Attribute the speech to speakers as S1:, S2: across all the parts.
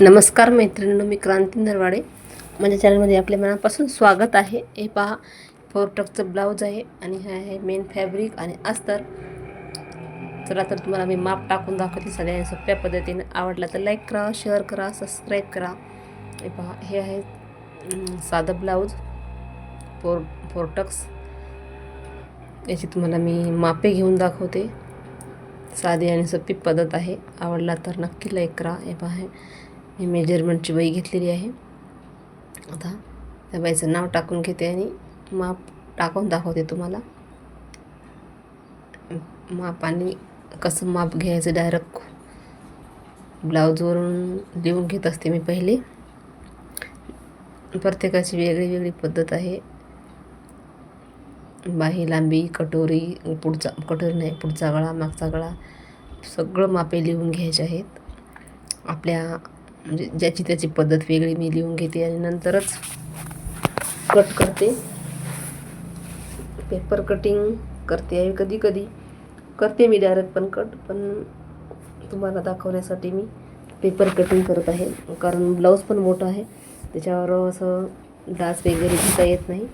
S1: नमस्कार मैत्रिणींनो मी क्रांती नरवाडे. माझ्या चॅनलमध्ये आपल्या मनापासून स्वागत आहे. हे पहा फोर ब्लाऊज आहे आणि हे आहे मेन फॅब्रिक आणि अस्तर. चला तर तुम्हाला मी माप टाकून दाखवते. सगळ्या सोप्या पद्धतीने आवडला तर लाईक करा शेअर करा सबस्क्राईब करा. हे पहा हे आहे साधं ब्लाऊज. फोर फोर टक्स याची तुम्हाला मी मापे घेऊन दाखवते. साधी आणि सोपी पद्धत आहे. आवडला तर नक्की लाईक करा. हे पहा मी मेजरमेंटची वही घेतलेली आहे. आता त्या बाईचं नाव टाकून घेते आणि माप टाकून दाखवते तुम्हाला. माप आणि कसं माप घ्यायचं डायरेक्ट ब्लाऊजवरून लिहून घेत असते मी पहिले. प्रत्येकाची वेगळी वेगळी पद्धत आहे. बाही लांबी कटोरी पुढचा कटोरी नाही पुढचा गळा मागचा गळा सगळं मापे लिहून घ्यायचे आहेत. आपल्या म्हणजे ज्याची त्याची पद्धत वेगळी मी लिहून घेते आणि नंतरच कट करते. पेपर कटिंग करते आहे कधी कधी. करते मी डायरेक्ट पण कट पण तुम्हाला दाखवण्यासाठी मी पेपर कटिंग करत आहे. कारण ब्लाऊज पण मोठा आहे. त्याच्यावर असं डास वगैरे घेता येत नाही.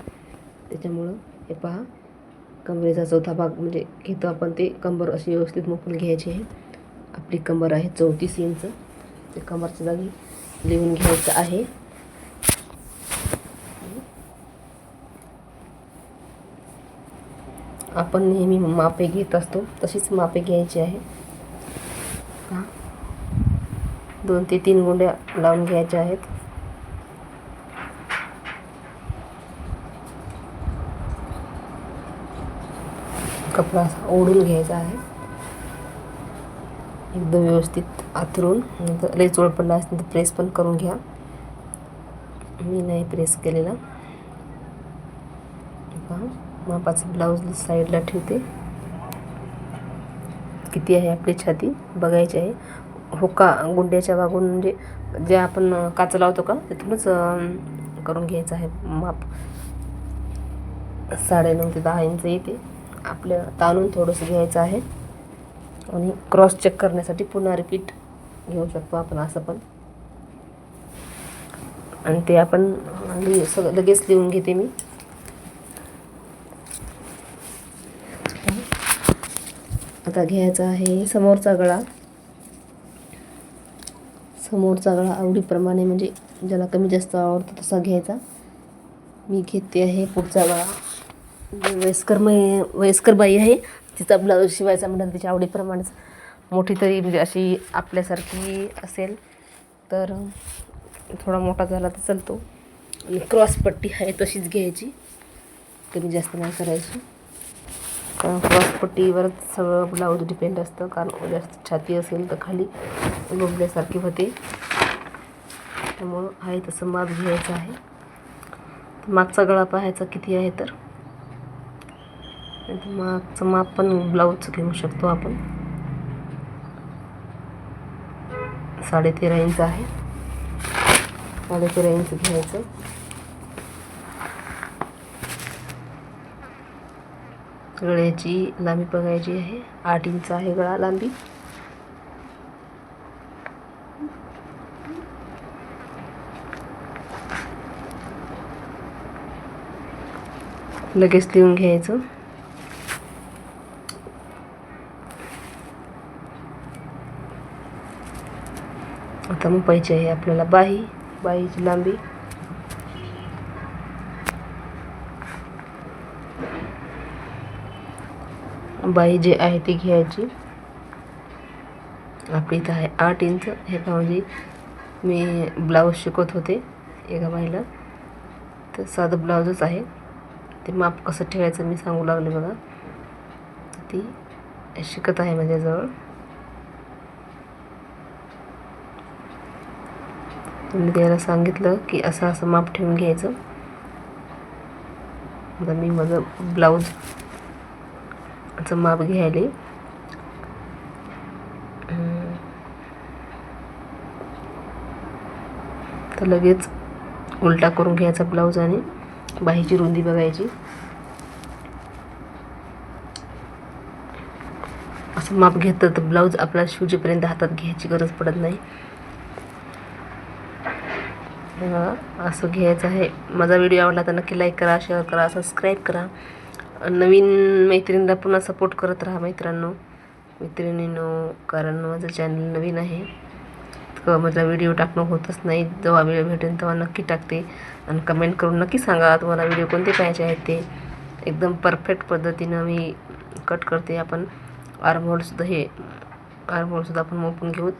S1: त्याच्यामुळं हे पहा. कमरेचा चौथा भाग म्हणजे घेतो आपण ते. कंबर अशी व्यवस्थित मोकून घ्यायची आहे. आपली कंबर आहे चौतीस इंच. ते कमरच्या जागी लिहून घ्यायचं आहे. आपण नेहमी मापे घेत असतो तशीच मापे घ्यायची आहे. दोन ते तीन गुंड्या लावून घ्यायच्या आहेत. कपडा असा ओढून घ्यायचा आहे. एकदम व्यवस्थित आतरून. नंतर लई चोळ पडला असेल तर प्रेस पण करून घ्या. मी नाही प्रेस केलेला. पहा मापाचं ब्लाऊज साईडला ठेवते. किती आहे आपली छाती? बघायची आहे. हो हुका गुंड्याच्या वागून म्हणजे जे आपण काच लावतो का तिथूनच करून घ्यायचं आहे माप. साडेनऊ ते दहा इंच येते. आपल्या ताणून थोडंसं घ्यायचं आहे. आणि क्रॉस चेक करण्यासाठी पुन्हा रिपीट घेऊ शकतो आपण असं पण. आणि ते आपण लि- सगळं लगेच लिहून घेते मी. आता घ्यायचा आहे समोरचा गळा. समोरचा गळा आवडीप्रमाणे म्हणजे ज्याला कमी जास्त आवडतो तसा घ्यायचा. मी घेते आहे पुढचा गळा. वयस्कर मै वयस्कर बाई आहे तिचा ब्लाऊज शिवायचा म्हटलं तिच्या आवडीप्रमाणेच मोठी तरी म्हणजे अशी आपल्यासारखी असेल तर थोडा मोठा झाला तर चालतो. आणि क्रॉस पट्टी आहे तशीच घ्यायची. कमी जास्त नाही करायची. कारण क्रॉसपट्टीवरच सगळं ब्लाऊज डिपेंड असतं. कारण जास्त छाती असेल तर खाली लोंबल्यासारखी होते. त्यामुळं आहे तसं माप घ्यायचं आहे. मागचा गळा पाहायचा किती आहे तर? मागचं माप पण ब्लाऊजचं घेऊ शकतो आपण. साडेतेरा इंच आहे. साडेतेरा इंच घ्यायचं. गळ्याची लांबी बघायची आहे. आठ इंच आहे गळा लांबी. लगेच लिहून घ्यायचं. आता पाहिजे आहे आपल्याला. बाही बाहीची लांबी. बाई जी आहे ती घ्यायची. आपली इथं आहे आठ इंच. हे म्हणजे मी ब्लाऊज शिकवत होते एका बाईला. तर साधं ब्लाऊजच आहे. ते माप कसं ठेवायचं मी सांगू लागले बघा. ती शिकत आहे माझ्याजवळ. मी त्याला सांगितलं की असं असं माप ठेवून घ्यायचं. आता मी माझं ब्लाऊजचं माप घ्यायले. तर लगेच उलटा करून घ्यायचा ब्लाऊज आणि बाहीची रुंदी बघायची. असं माप घेतलं तर ब्लाऊज आपला शिवजेपर्यंत हातात घ्यायची गरज पडत नाही. असं घ्यायचं आहे. माझा व्हिडिओ आवडला तर नक्की लाईक करा शेअर करा सबस्क्राईब करा. नवीन मैत्रिणीला पुन्हा सपोर्ट करत राहा मित्रांनो. मैत्रिणींनो कारण माझं चॅनल नवीन आहे. तर माझा व्हिडिओ टाकणं होतच नाही. जेव्हा वेळ भेटेल तेव्हा नक्की टाकते. आणि कमेंट करून नक्की सांगा तुम्हाला व्हिडिओ कोणते पाहिजे आहेत ते. एकदम परफेक्ट पद्धतीनं मी कट करते. आपण आरमोलसुद्धा हे आरमोलसुद्धा आपण मोपून घेऊ.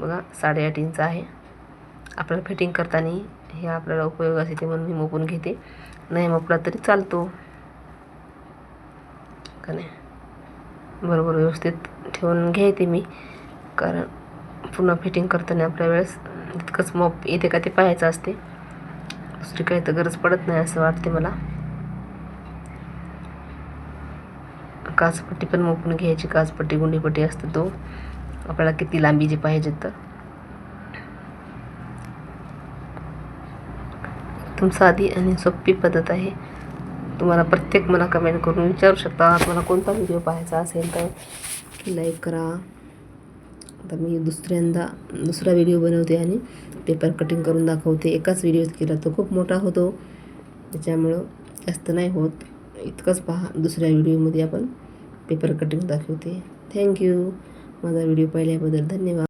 S1: बघा साडेआठ इंच आहे. आपल्याला फिटिंग करताना हे आपल्याला उपयोगास येते म्हणून मी मोपून घेते. नाही मोपला तरी चालतो. का नाही? बरोबर व्यवस्थित ठेवून घ्यायते मी. कारण पुन्हा फिटिंग करताना आपल्या वेळेस तितकंच मोप येते का ते पाहायचं असते. दुसरी काही तर गरज पडत नाही असं वाटते मला. काचपट्टी पण मोपून घ्यायची. काचपट्टी गुंडीपट्टी असते तो. आपल्याला किती लांबी जी पाहिजे तर. एकदम साधी आणि सोपी पद्धत आहे. तुम्हाला प्रत्येक मला कमेंट करून विचारू शकता. तुम्हाला कोणता व्हिडिओ पाहायचा असेल तर की लाईक करा. आता मी दुसऱ्यांदा दुसरा व्हिडिओ बनवते आणि पेपर कटिंग करून दाखवते. एकाच व्हिडिओत केला तो खूप मोठा होतो. त्याच्यामुळं जास्त नाही होत. इतकंच पहा. दुसऱ्या व्हिडिओमध्ये आपण पेपर कटिंग दाखवते. थँक्यू माझा व्हिडिओ पाहिल्याबद्दल धन्यवाद.